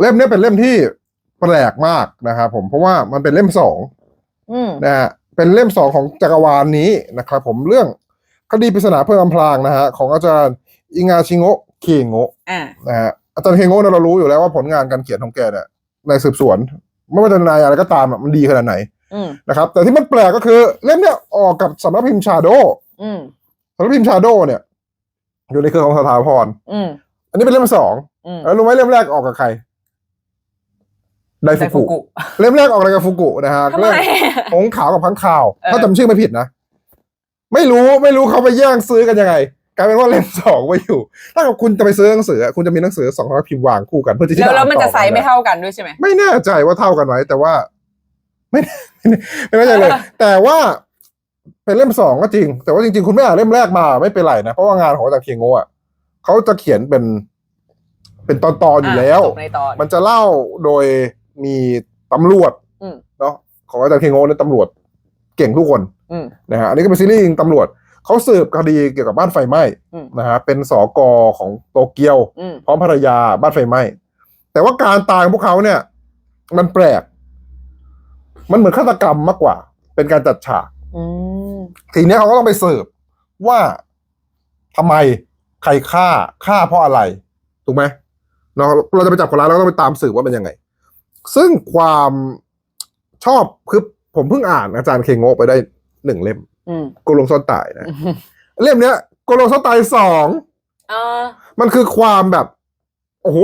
เล่มเนี้ยเป็นเล่มที่แปลกมากนะครับผมเพราะว่ามันเป็นเล่มสองอืมนะฮะเป็นเล่มสองของจักรวาลนี้นะครับผมเรื่องคดีปริศนาเพื่ออำพรางนะฮะของอาจารย์อิงาชิโงะเคโงะอ่านะฮะอาจารย์เคโงะเนี่ยเรารู้อยู่แล้วว่าผลงานการเขียนของแกเนี่ยในสืบสวน ไม่ว่าจะนายอะไรก็ตามอะมันดีขนาดไหนอืมนะครับแต่ที่มันแปลกก็คือเล่มเนี่ยออกกับสำนักพิมพ์ชาโดอืมสำนักพิมพ์ชาโดเนี่ยอยู่ในเครือของสถาพร อืมอันนี้เป็นเล่มสองอืมแล้วรู้ไหมเล่มแรกออกกับใคร ไดไดฟุฟุกุกุ เล่มแรกออกอะไรกับฟุกุนะฮะทำไม เรื่องหงส์ขาวกับพังข่าว เออ ถ้าจำชื่อไม่ผิดนะ ไม่รู้ไม่รู้เขาไปแย่งซื้อกันยังไง กลายเป็นว่าเล่มสองไว้อยู่ ถ้ากับคุณจะไปซื้อหนังสือคุณจะมีหนังสือสองสำนักพิมพ์วางคู่กันเพื่อที่จะแล้วแล้วมันอ่าจะต่อไซส์ไม่ด้เท่ากันด้วยใช่ไหม ไม่แน่ใจว่าเท่ากันไหมแต่ว่าไม่ไม่ ไม่แน่ใจเลย แต่ว่าเป็นเล่มสองก็จริง แต่ว่าจริงๆ คุณไม่อ่านเล่มแรกมาไม่เป็นไรนะเพราะว่างานของอาจารย์เคียงโง่อะเขาจะเขียนเป็น เป็นตอนๆอยู่แล้วจบในตอน มันจะเล่าโดย มีตำรวจอืมเนาะของอาจารย์เคียงโง่เนี่ยตำรวจเก่งทุกคนอืมนะฮะอันนี้ก็เป็นซีรีส์ยิงตำรวจเขาสืบคดีเกี่ยวกับบ้านไฟไหม้อืม นะฮะเป็นสอกอของโตเกียว อืมพร้อมภรรยาบ้านไฟไหม้แต่ว่าการตายของพวกเขาเนี่ย มันแปลก มันเหมือนฆาตกรรมมากกว่า เป็นการจัดฉาก อืมทีเนี้ยเขาก็ต้องไปสืบว่าทำไมใครฆ่าฆ่าเพราะอะไร ถูกไหมเราเราจะไปจับคนร้ายเราก็ต้องไปตามสืบว่าเป็นยังไง ซึ่งความชอบคือผมเพิ่งอ่านอาจารย์เคงโงะไปได้หนึ่งเล่มอืมโกลงซ่อนตายนะ เล่มเนี้ยโกลงซ่อนตายสองอ่ามันคือความแบบ โอ้โห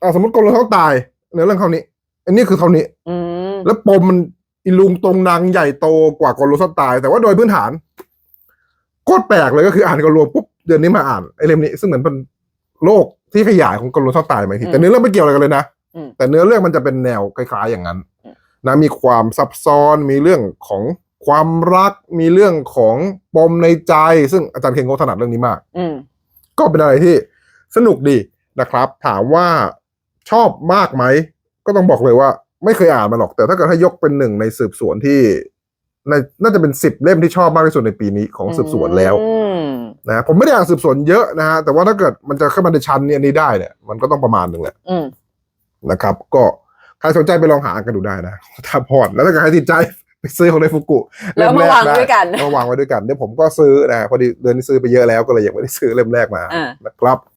อะสมมติกลเขาตายเนื้อเรื่องเขานี้ อันนี้คือเท่านี้ อืมแล้วปมมันอิลุงตรงนางใหญ่โตกว่ากลโลสตาย แต่ว่าโดยพื้นฐานโคตรแปลกเลยก็คืออ่านกลโลปุ๊บเดือนนี้มาอ่านไอเล่มนี้ ซึ่งเหมือนเป็นโลกที่ขยายของกลโลสตายไหมทีแต่เนื้อเรื่องไม่เกี่ยวอะไรกันเลยนะอืม แต่เนื้อเรื่องมันจะเป็นแนวคล้ายๆอย่างนั้นอืมนะมีความซับซ้อนมีเรื่องของความรักมีเรื่องของปมในใจ ซึ่งอาจารย์เคงโกถนัดเรื่องนี้มากอืมก็เป็นอะไรที่สนุกดีนะครับ ถามว่าชอบมากไหม ก็ต้องบอกเลยว่า ไม่เคยอ่านมาหรอก แต่ถ้าเกิดให้ยกเป็นหนึ่งในสืบสวนที่ในน่าจะเป็นสิบเล่มที่ชอบมากที่สุดในปีนี้ของสืบสวนแล้วอืมนะผมไม่ได้อ่านสืบสวนเยอะนะฮะแต่ว่าถ้าเกิดมันจะขึ้นมาในชั้นเนี่ยนี้ได้เนี่ยมันก็ต้องประมาณหนึ่งแหละอืม นะครับ ก็ใครสนใจไปลองหาอ่านกันดูได้นะถ้าพอดแล้วถ้าเกิดใครติดใจไปซื้อของในฟุกุแล้วมาวางด้วยกันเอามาวางไว้ด้วยกันเดี๋ยวผมก็ซื้อนะพอดีเดือนนี้ซื้อไปเยอะแล้วก็เลยยังไม่ได้ซื้อเล่มแรกมาอ่านะครับ